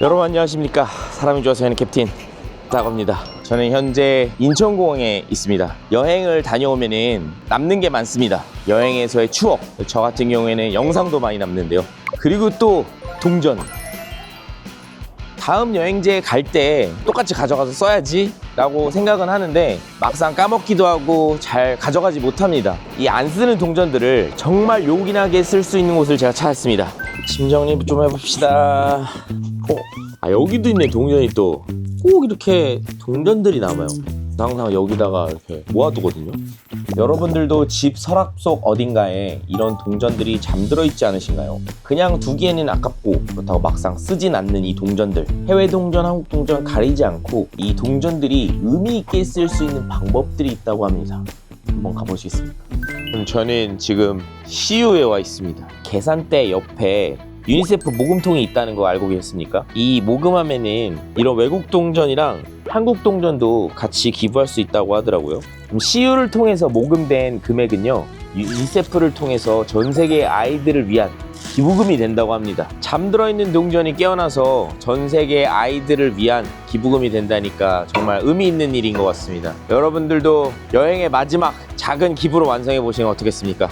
여러분 안녕하십니까? 사람이 좋아서 하는 캡틴 다겁니다. 저는 현재 인천공항에 있습니다. 여행을 다녀오면은 남는 게 많습니다. 여행에서의 추억 저 같은 경우에는 영상도 많이 남는데요. 그리고 또 동전. 다음 여행지에 갈 때 똑같이 가져가서 써야지 라고 생각은 하는데 막상 까먹기도 하고 잘 가져가지 못합니다. 이 안 쓰는 동전들을 정말 요긴하게 쓸 수 있는 곳을 제가 찾았습니다. 짐 정리 좀 해봅시다 어? 아 여기도 있네 동전이 또 꼭 이렇게 동전들이 남아요 나 항상 여기다가 이렇게 모아두거든요 여러분들도 집 서랍 속 어딘가에 이런 동전들이 잠들어 있지 않으신가요? 그냥 두기에는 아깝고 그렇다고 막상 쓰진 않는 이 동전들 해외 동전, 한국 동전 가리지 않고 이 동전들이 의미 있게 쓸 수 있는 방법들이 있다고 합니다 한번 가보시겠습니까? 저는 지금 CU에 와 있습니다 계산대 옆에 유니세프 모금통이 있다는 거 알고 계셨습니까? 이 모금하면은 이런 외국 동전이랑 한국 동전도 같이 기부할 수 있다고 하더라고요. CU를 통해서 모금된 금액은요, 유니세프를 통해서 전 세계 아이들을 위한 기부금이 된다고 합니다. 잠들어 있는 동전이 깨어나서 전 세계 아이들을 위한 기부금이 된다니까 정말 의미 있는 일인 것 같습니다. 여러분들도 여행의 마지막 작은 기부로 완성해 보시면 어떻겠습니까?